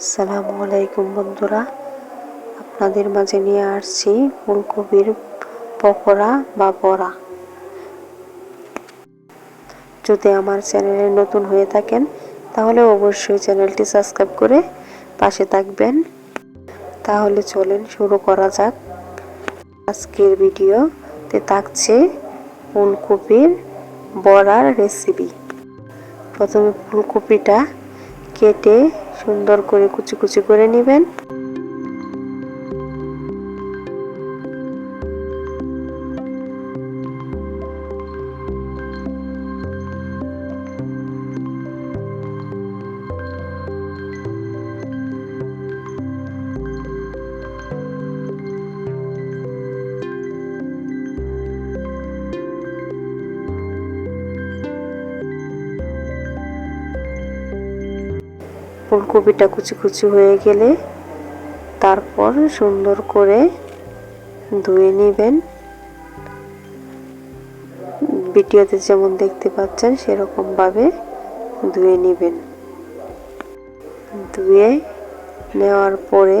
আসসালামু আলাইকুম বন্ধুরা। আপনাদের মাঝে নিয়ে আসছি ফুলকপির পকোড়া বা বড়া। যদি আমার চ্যানেলে নতুন হয়ে থাকেন, তাহলে অবশ্যই চ্যানেলটি সাবস্ক্রাইব করে পাশে থাকবেন। তাহলে চলেন শুরু করা যাক। আজকের ভিডিওতে থাকছে ফুলকপির বড়ার রেসিপি। প্রথমে ফুলকপিটা কেটে সুন্দর করে কুচি কুচি করে নেবেন। ফুলকপিটা কুচি কুচি হয়ে গেলে তারপর সুন্দর করে ধুয়ে নেবেন। ভিডিওতে যেমন দেখতে পাচ্ছেন, সেরকমভাবে ধুয়ে নেবেন। ধুয়ে নেওয়ার পরে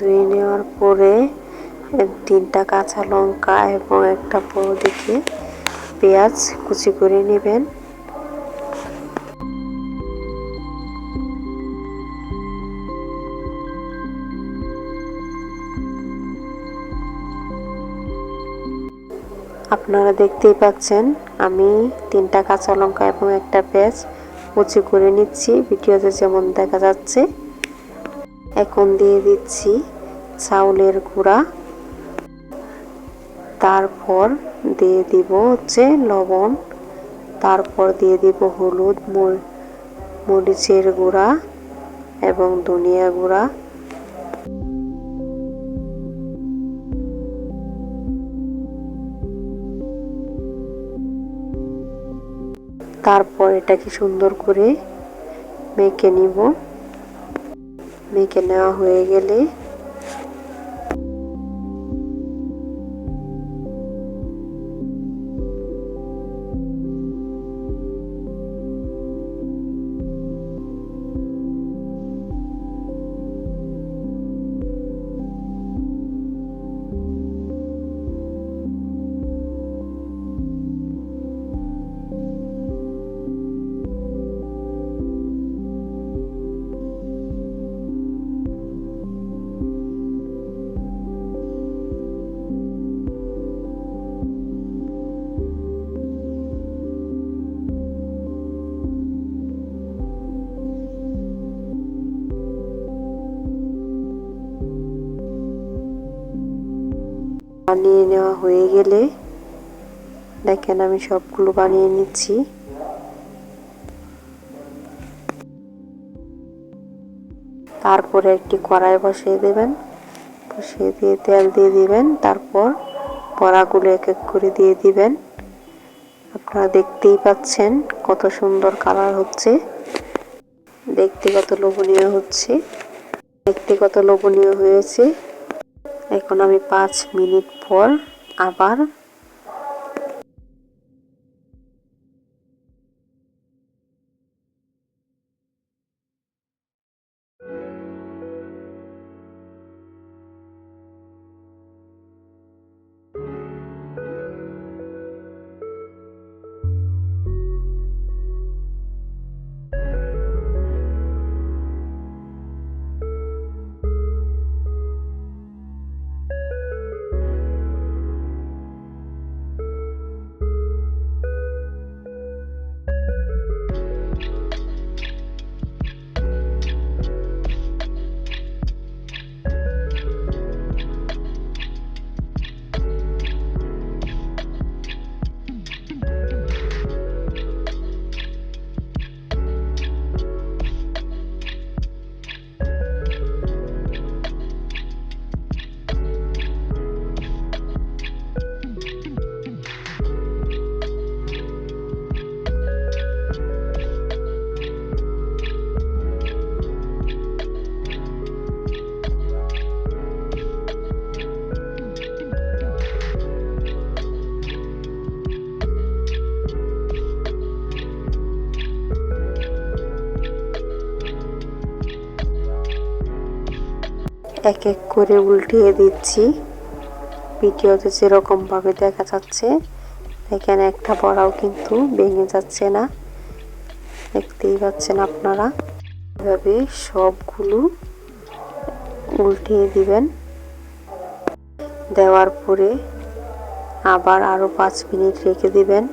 ধুয়ে নেওয়ার পরে তিনটা কাঁচা লঙ্কা এবং একটা বড় দিকে পেঁয়াজ কুচি করে নেবেন। আপনারা দেখতেই পাচ্ছেন, আমি তিনটা কাঁচা লঙ্কা এবং একটা পেঁয়াজ কুচি করে নিচ্ছি। ভিডিওতে যেমন দেখা যাচ্ছে, এখন দিয়ে দিচ্ছি। চাউলের গুঁড়া। তারপর দিয়ে দিব হচ্ছে লবণ। তারপর দিয়ে দিব হলুদ মরিচের গুঁড়া এবং ধনিয়া গুঁড়া। তারপর এটাকে সুন্দর করে মেখে নিব। মেখে নেওয়া হয়ে গেলে বানিয়ে নেওয়া হয়ে গেলে দেখেন আমি সবগুলো বানিয়ে নিচ্ছি। তারপরে একটি কড়াই বসিয়ে দেবেন। বসিয়ে দিয়ে তেল দিয়ে দিবেন। তারপর বড়াগুলো এক এক করে দিয়ে দিবেন। আপনারা দেখতেই পাচ্ছেন কত সুন্দর কালার হচ্ছে। দেখতে কত লোভনীয় হচ্ছে। দেখতে কত লোভনীয় হয়েছে। এখন আমি পাঁচ মিনিট পর আবার এক এক করে উল্টিয়ে দিচ্ছি। ভিডিওতে যেরকম ভাবে দেখা যাচ্ছে, দেখেন একটা বড়াও কিন্তু ভেঙে যাচ্ছে না। দেখতেই পাচ্ছেন আপনারা। এভাবে সবগুলো উল্টিয়ে দিবেন। দেওয়ার পরে আবার আরও পাঁচ মিনিট রেখে দিবেন।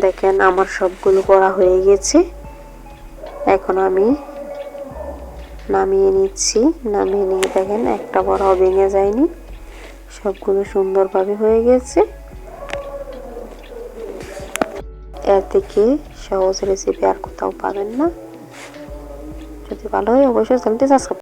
দেখেন আমার সবগুলো করা হয়ে গেছে। এখন আমি নামিয়ে নিচ্ছি। নামিয়ে নিয়ে দেখেন একটা বড়াও ভেঙে যায়নি। সবগুলো সুন্দরভাবে হয়ে গেছে। এর থেকে সহজ রেসিপি আর কোথাও পাবেন না। যদি ভালো হয় অবশ্যই চ্যানেলটি সাবস্ক্রাইব